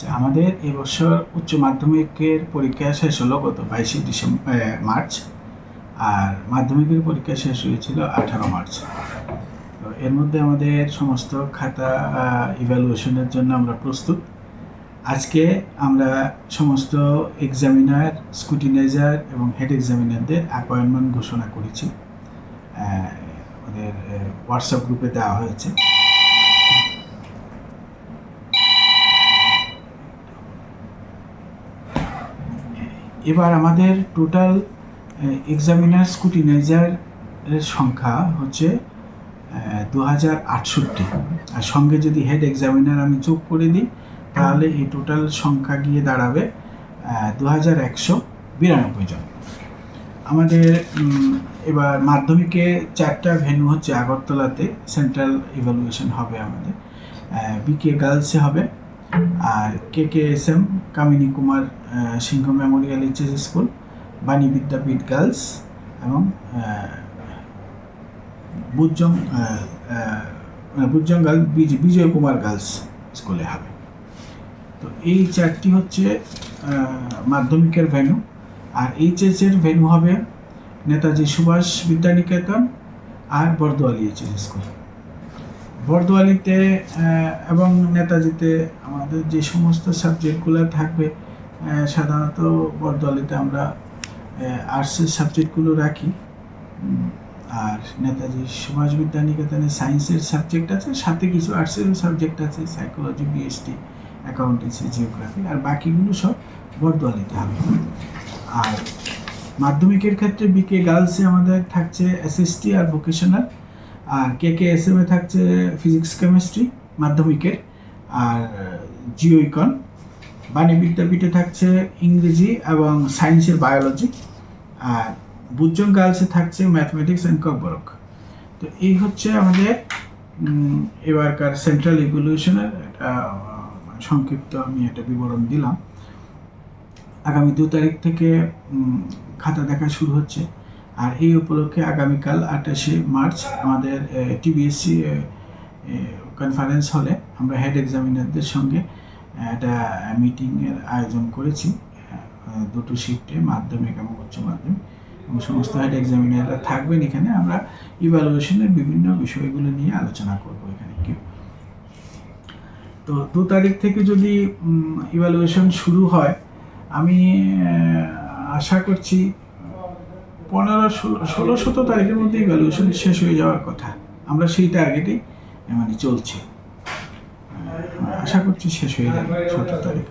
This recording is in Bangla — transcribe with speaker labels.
Speaker 1: আচ্ছা আমাদের এবছর উচ্চ মাধ্যমিকের পরীক্ষা শেষ হলো গত বাইশে ডিসেম্বর মার্চ। আর মাধ্যমিকের পরীক্ষা শেষ হয়েছিল আঠারো মার্চ। তো এর মধ্যে আমাদের সমস্ত খাতা ইভ্যালুয়েশনের জন্য আমরা প্রস্তুত। আজকে আমরা সমস্ত এক্সামিনার স্কুটিনাইজার এবং হেড এক্সামিনারদের অ্যাপয়েন্টমেন্ট ঘোষণা করেছি। ওদের হোয়াটসঅ্যাপ গ্রুপে দেওয়া হয়েছে। এবার আমাদের টোটাল এক্সামিনার স্কুটিনাইজার এর সংখ্যা হচ্ছে দু হাজার আটষট্টি। আর সঙ্গে যদি হেড এক্সামিনার আমি যোগ করে দিই, তাহলে এই টোটাল সংখ্যা গিয়ে দাঁড়াবে দু হাজার একশো বিরানব্বই জন। আমাদের এবার মাধ্যমিকে চারটা ভেন্যু হচ্ছে আগরতলাতে সেন্ট্রাল ইভ্যালুয়েশন হবে আমাদের বিকে গার্লসে হবে। আর K K S M Kamini Kumar Singh memorial HS school Bani Vidyapith girls এবং মানে বুজ্জং গার্ল বিজ- বিজয় কুমার গার্লস স্কুলে হবে। তো এই চারটি হচ্ছে মাধ্যমিকের ভেন্যু আর এইচএস এর ভেন্যু হবে নেতাজি সুভাষ বিদ্যানিকেতন আর বরদোয়ালি এইচএস স্কুল বরদোয়ালিতে এবং নেতাজিতে আমাদের যে সমস্ত সাবজেক্টগুলো থাকবে সাধারণত বরদোয়ালিতে আমরা আর্টসের সাবজেক্টগুলো রাখি। আর নেতাজি সুভাষ নিকেতনে সায়েন্সের সাবজেক্ট আছে, সাথে কিছু আর্টসেরও সাবজেক্ট আছে সাইকোলজি বিএসটি অ্যাকাউন্টেন্সি জিওগ্রাফি আর বাকিগুলো সব বরদোয়ালিতে হবে। আর মাধ্যমিকের ক্ষেত্রে বিকে গার্লসে আমাদের থাকছে এসএসটি আর ভোকেশনাল আর কে কে এস এম থাকছে ফিজিক্স কেমিস্ট্রি মাধ্যমিকের, আর জিও ইকন বাণী বিদ্যাপীঠে থাকছে ইংরেজি এবং সায়েন্সের বায়োলজি আর বুজ্জং গার্লসে থাকছে ম্যাথমেটিক্স অ্যান্ড ককবরক তো এই হচ্ছে আমাদের এবারকার সেন্ট্রাল একটা সংক্ষিপ্ত আমি একটা বিবরণ দিলাম। আগামী দু তারিখ থেকে খাতা দেখা শুরু হচ্ছে। আর এই উপলক্ষে আগামীকাল আঠাশে মার্চ আমাদের টিবিএসসি কনফারেন্স হলে আমরা হেড এক্সামিনারদের সঙ্গে একটা মিটিংয়ের আয়োজন করেছি। দুটো শিফটে মাধ্যমিক এবং উচ্চ মাধ্যমিক। এবং সমস্ত হেড এক্সামিনাররা থাকবেন এখানে। আমরা ইভ্যালুয়েশনের বিভিন্ন বিষয়গুলো নিয়ে আলোচনা করব এখানে কি তো দু তারিখ থেকে যদি ইভ্যালুয়েশন শুরু হয়, আমি আশা করছি পনেরো, ষোলো সতেরো তারিখের মধ্যে ইভ্যালুয়েশন শেষ হয়ে যাওয়ার কথা। আমরা সেই টার্গেটেই মানে চলছি। আশা করছি শেষ হয়ে যাবে, সতেরো তারিখ